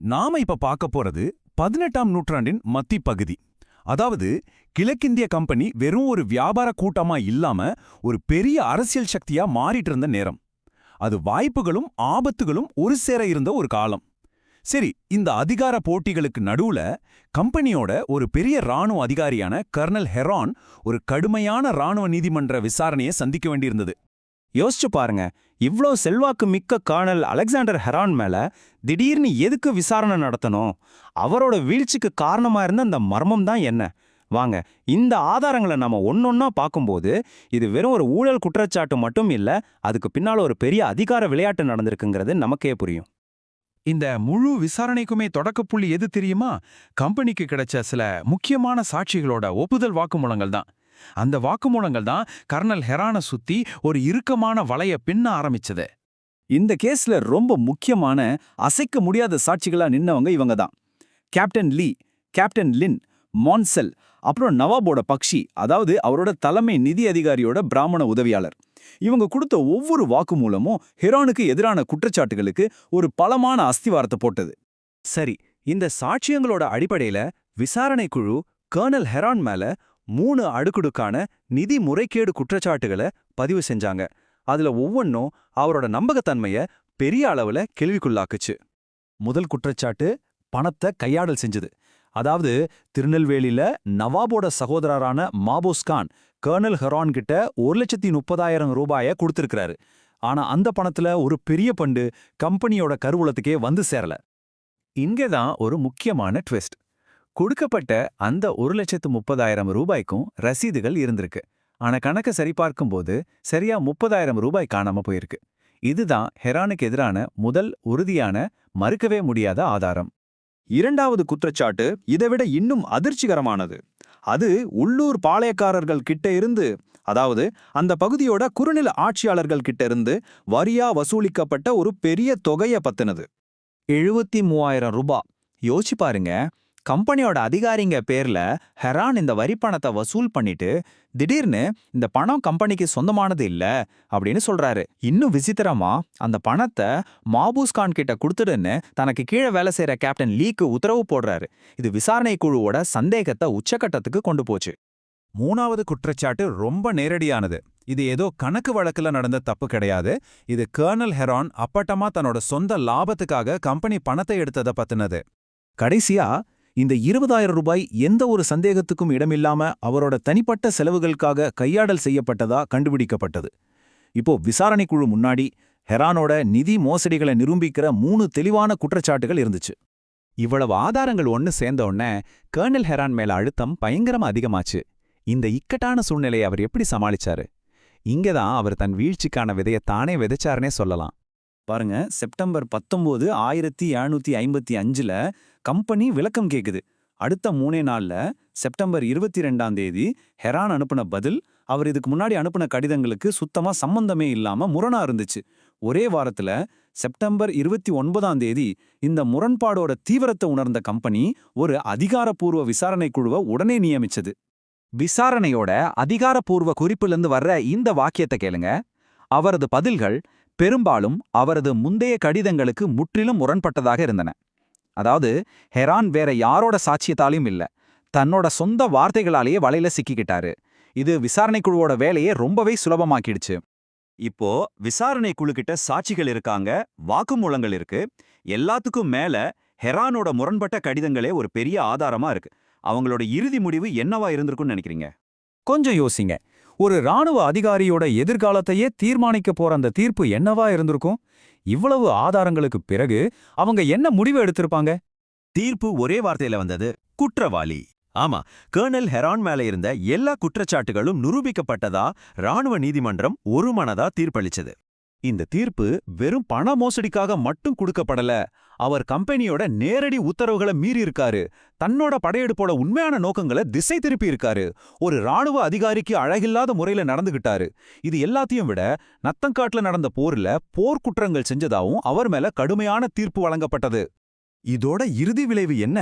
நாம இப்ப பார்க்க போறது பதினெட்டாம் நூற்றாண்டின் மத்தி பகுதி. அதாவது கிழக்கிந்திய கம்பெனி வெறும் ஒரு வியாபார கூட்டமா இல்லாம ஒரு பெரிய அரசியல் சக்தியா மாறிட்டு இருந்த நேரம். அது வாய்ப்புகளும் ஆபத்துகளும் ஒரு சேர இருந்த ஒரு காலம். சரி இந்த அதிகார போட்டிகளுக்கு நடுவுல கம்பெனியோட ஒரு பெரிய ராணுவ அதிகாரியான கர்னல் ஹெரான் ஒரு கடுமையான ராணுவ நீதிமன்ற விசாரணையை சந்திக்க வேண்டியிருந்தது. யோசிச்சு பாருங்க. இவ்ளோ செல்வாக்கு மிக்க கர்னல் அலெக்சாண்டர் ஹெரான் மேல திடீர்னு எதுக்கு விசாரணை நடத்தணும்? அவரோட வீழ்ச்சிக்கு காரணமா இருந்த அந்த மர்மம் தான் என்ன? வாங்க இந்த ஆதாரங்களை நம்ம ஒன்னொன்னா பார்க்கும்போது இது வெறும் ஒரு ஊழல் குற்றச்சாட்டு மட்டும் இல்ல அதுக்கு பின்னால ஒரு பெரிய அதிகார விளையாட்டு நடந்திருக்குங்கிறது நமக்கே புரியும். இந்த முழு விசாரணைக்குமே தொடக்கப்புள்ளி எது தெரியுமா? கம்பெனிக்கு கிடைச்ச சில முக்கியமான சாட்சிகளோட ஒப்புதல் வாக்குமூலங்கள் தான். அந்த வாக்குமூலங்கள் தான் கர்னல் ஹெரானை சுத்தி ஒரு இறுக்கமான வலைய பின்ன ஆரம்பிச்சது. இந்த கேஸ்ல ரொம்ப முக்கியமான அசைக்க முடியாத சாட்சிகளா நின்னவங்க இவங்க தான். Captain Lee captain Lin Mansell அப்புறம் நவாபோட பக்ஷி அதாவது அவரோட தலைமை நிதி அதிகாரியோட பிராமண உதவியாளர். இவங்க கொடுத்த ஒவ்வொரு வாக்குமூலமும் ஹெரானுக்கு எதிரான குற்றச்சாட்டுகளுக்கு ஒரு பலமான அஸ்திவாரத்தை போட்டது. சரி இந்த சாட்சியங்களோட அடிப்படையில விசாரணை குழு கர்னல் ஹெரான் மேல மூணு அடுக்குடுக்கான நிதி முறைகேடு குற்றச்சாட்டுகளை பதிவு செஞ்சாங்க. அதுல ஒவ்வொன்றும் அவரோட நம்பகத்தன்மைய பெரிய அளவுல கேள்விக்குள்ளாக்குச்சு. முதல் குற்றச்சாட்டு பணத்தை கையாடல் செஞ்சது. அதாவது திருநெல்வேலியில நவாபோட சகோதரரான மாபோஸ் கான் கர்னல் ஹெரான் கிட்ட ஒரு லட்சத்தி முப்பதாயிரம் ரூபாய கொடுத்திருக்கிறாரு. ஆனா அந்த பணத்துல ஒரு பெரிய பண்டு கம்பெனியோட கருவூலத்துக்கே வந்து சேரல. இங்கதான் ஒரு முக்கியமான ட்விஸ்ட். கொடுக்கப்பட்ட அந்த ஒரு லட்சத்து முப்பதாயிரம் ரூபாய்க்கும் ரசீதுகள் இருந்திருக்கு. ஆனா கணக்க சரிபார்க்கும்போது சரியா முப்பதாயிரம் ரூபாய் காணாம போயிருக்கு. இதுதான் ஹெரானுக்கு எதிரான முதல் உறுதியான மறுக்கவே முடியாத ஆதாரம். இரண்டாவது குற்றச்சாட்டு இதைவிட இன்னும் அதிர்ச்சிகரமானது. அது உள்ளூர் பாளையக்காரர்கள் கிட்ட இருந்து அதாவது அந்த பகுதியோட குறுநில ஆட்சியாளர்கள் கிட்ட இருந்து வரியா வசூலிக்கப்பட்ட ஒரு பெரிய தொகையை பத்தினது. எழுபத்தி மூவாயிரம் ரூபாய் யோசிச்சு பாருங்க. கம்பெனியோட அதிகாரிங்க பேர்ல ஹெரான் இந்த வரி பணத்தை வசூல் பண்ணிட்டு திடீர்னு இந்த பணம் கம்பெனிக்கு சொந்தமானது இல்ல அப்படின்னு சொல்றாரு. இன்னும் விசித்திரமா அந்த பணத்தை மாபூஸ் கான் கிட்ட கொடுத்துடுன்னு தனக்கு கீழே வேலை செய்யற கேப்டன் லீக்கு உத்தரவு போடுறாரு. இது விசாரணை குழுவோட சந்தேகத்தை உச்சக்கட்டத்துக்கு கொண்டு போச்சு. மூணாவது குற்றச்சாட்டு ரொம்ப நேரடியானது. இது ஏதோ கணக்கு வழக்குல நடந்த தப்பு கிடையாது. இது கர்னல் ஹெரான் அப்பட்டமா தன்னோட சொந்த லாபத்துக்காக கம்பெனி பணத்தை எடுத்தத பத்தினது. கடைசியா இந்த இருபதாயிரம் ரூபாய் எந்த ஒரு சந்தேகத்துக்கும் இடமில்லாம அவரோட தனிப்பட்ட செலவுகளுக்காக கையாடல் செய்யப்பட்டதா கண்டுபிடிக்கப்பட்டது. இப்போ விசாரணை குழு முன்னாடி ஹெரானோட நிதி மோசடிகளை நிரூபிக்கிற மூணு தெளிவான குற்றச்சாட்டுகள் இருந்துச்சு. இவ்வளவு ஆதாரங்கள் ஒன்னு சேர்ந்த உடனே கர்னல் ஹெரான் மேல அழுத்தம் பயங்கரமா அதிகமாச்சு. இந்த இக்கட்டான சூழ்நிலையை அவர் எப்படி சமாளிச்சாரு? இங்கதான் அவர் தன் வீழ்ச்சிக்கான விதைய தானே விதைச்சாருனே சொல்லலாம். பாருங்க செப்டம்பர் பத்தொன்பது ஆயிரத்தி எழுநூத்தி ஐம்பத்தி அஞ்சுல கம்பெனி விளக்கம் கேக்குது. அடுத்த மூணே நாள்ல செப்டம்பர் இருபத்தி ரெண்டாம் தேதி ஹெரான் அனுப்பின பதில் அவர் இதுக்கு முன்னாடி அனுப்புன கடிதங்களுக்கு சுத்தமா சம்பந்தமே இல்லாம முரணா இருந்துச்சு. ஒரே வாரத்துல செப்டம்பர் இருபத்தி ஒன்பதாம் தேதி இந்த முரண்பாடோட தீவிரத்தை உணர்ந்த கம்பெனி ஒரு அதிகாரப்பூர்வ விசாரணை குழுவை உடனே நியமிச்சது. விசாரணையோட அதிகாரப்பூர்வ குறிப்பிலிருந்து வர்ற இந்த வாக்கியத்தை கேளுங்க. அவரது பதில்கள் பெரும்பாலும் அவரது முந்தைய கடிதங்களுக்கு முற்றிலும் முரண்பட்டதாக இருந்தன. அதாவது ஹெரான் வேற யாரோட சாட்சியத்தாலையும் இல்ல. தன்னோட சொந்த வார்த்தைகளாலேயே வலையில சிக்கிக்கிட்டாரு. இது விசாரணை குழுவோட வேலையை ரொம்பவே சுலபமாக்கிடுச்சு. இப்போ விசாரணை குழுக்கிட்ட சாட்சிகள் இருக்காங்க வாக்குமூலங்கள் இருக்கு. எல்லாத்துக்கும் மேல ஹெரானோட முரண்பட்ட கடிதங்களே ஒரு பெரிய ஆதாரமா இருக்கு. அவங்களோட இறுதி முடிவு என்னவா இருந்திருக்கும்னு நினைக்கிறீங்க? கொஞ்சம் யோசிங்க. ஒரு ராணுவ அதிகாரியோட எதிர்காலத்தையே தீர்மானிக்க போற அந்த தீர்ப்பு என்னவா இருந்திருக்கும்? இவ்வளவு ஆதாரங்களுக்கு பிறகு அவங்க என்ன முடிவு எடுத்திருப்பாங்க? தீர்ப்பு ஒரே வார்த்தையில வந்தது குற்றவாளி. ஆமா கர்னல் ஹெரான் மேல இருந்த எல்லா குற்றச்சாட்டுகளும் நிரூபிக்கப்பட்டதா ராணுவ நீதிமன்றம் ஒரு மனதா தீர்ப்பளிச்சது. இந்த தீர்ப்பு வெறும் பண மோசடிக்காக மட்டும் கொடுக்கப்படல. அவர் கம்பெனியோட நேரடி உத்தரவுகளை மீறியிருக்காரு தன்னோட படையெடுப்போட உண்மையான நோக்கங்களை திசை திருப்பியிருக்காரு ஒரு ராணுவ அதிகாரிக்கு அழகில்லாத முறையில நடந்துகிட்டாரு. இது எல்லாத்தையும் விட நத்தங்காட்டுல நடந்த போர்ல போர்க்குற்றங்கள் செஞ்சதாவும் அவர் மேல கடுமையான தீர்ப்பு வழங்கப்பட்டது. இதோட இறுதி விளைவு என்ன?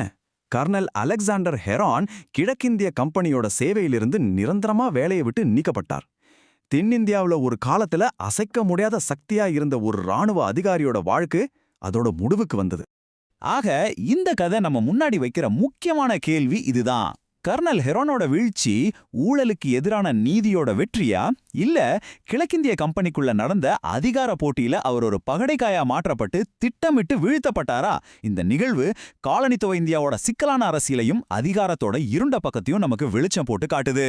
கர்னல் அலெக்சாண்டர் ஹெரான் கிழக்கிந்திய கம்பெனியோட சேவையிலிருந்து நிரந்தரமா வேலையை விட்டு நீக்கப்பட்டார். தென்னிந்தியாவுல ஒரு காலத்துல அசைக்க முடியாத சக்தியா இருந்த ஒரு ராணுவ அதிகாரியோட வாழ்க்கை அதோட முடிவுக்கு வந்தது. ஆக இந்த கதை நம்ம முன்னாடி வைக்கிற முக்கியமான கேள்வி இதுதான். கர்னல் ஹெரோனோட வீழ்ச்சி ஊழலுக்கு எதிரான நீதியோட வெற்றியா இல்ல கிழக்கிந்திய கம்பெனிக்குள்ள நடந்த அதிகார போட்டியில அவர் ஒரு பகடைக்காயா மாற்றப்பட்டு திட்டமிட்டு வீழ்த்தப்பட்டாரா? இந்த நிகழ்வு காலனித்துவ இந்தியாவோட சிக்கலான அரசியலையும் அதிகாரத்தோட இருண்ட பக்கத்தையும் நமக்கு வெளிச்சம் போட்டு காட்டுது.